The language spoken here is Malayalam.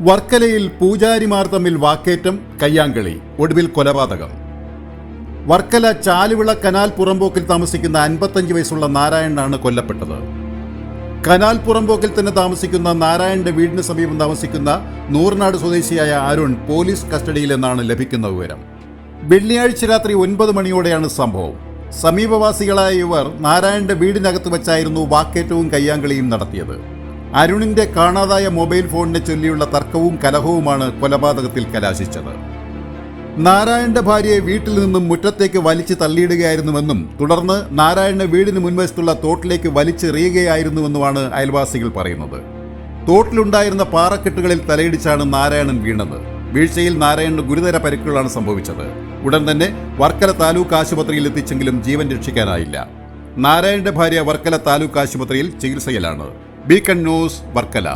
വർക്കലയിൽ പൂജാരിമാർ തമ്മിൽ വാക്കേറ്റം കയ്യാങ്കളി ഒടുവിൽ കൊലപാതകം. വർക്കല ചാലുവിള കനാൽ പുറമ്പോക്കിൽ താമസിക്കുന്ന അൻപത്തഞ്ച് വയസ്സുള്ള നാരായണനാണ് കൊല്ലപ്പെട്ടത്. കനാൽ പുറമ്പോക്കിൽ തന്നെ താമസിക്കുന്ന നാരായണന്റെ വീടിന് സമീപം താമസിക്കുന്ന നൂറിനാട് സ്വദേശിയായ അരുൺ പോലീസ് കസ്റ്റഡിയിലെന്നാണ് ലഭിക്കുന്ന വിവരം. വെള്ളിയാഴ്ച രാത്രി ഒൻപത് മണിയോടെയാണ് സംഭവം. സമീപവാസികളായ ഇവർ നാരായണന്റെ വീടിനകത്ത് വെച്ചായിരുന്നു വാക്കേറ്റവും കയ്യാങ്കളിയും നടത്തിയത്. അരുണിന്റെ കാണാതായ മൊബൈൽ ഫോണിനെ ചൊല്ലിയുള്ള തർക്കവും കലഹവുമാണ് കൊലപാതകത്തിൽ കലാശിച്ചത്. നാരായണന്റെ ഭാര്യയെ വീട്ടിൽ നിന്നും മുറ്റത്തേക്ക് വലിച്ചു തള്ളിയിടുകയായിരുന്നുവെന്നും തുടർന്ന് നാരായണ വീടിന് മുൻവശത്തുള്ള തോട്ടിലേക്ക് വലിച്ചെറിയുകയായിരുന്നുവെന്നുമാണ് അയൽവാസികൾ പറയുന്നത്. തോട്ടിലുണ്ടായിരുന്ന പാറക്കെട്ടുകളിൽ തലയിടിച്ചാണ് നാരായണൻ വീണത്. വീഴ്ചയിൽ നാരായണന് ഗുരുതര പരിക്കുകളാണ് സംഭവിച്ചത്. ഉടൻ തന്നെ വർക്കല താലൂക്ക് ആശുപത്രിയിൽ എത്തിച്ചെങ്കിലും ജീവൻ രക്ഷിക്കാനായില്ല. നാരായണന്റെ ഭാര്യ വർക്കല താലൂക്ക് ആശുപത്രിയിൽ ചികിത്സയിലാണ്. Beacon news Varkala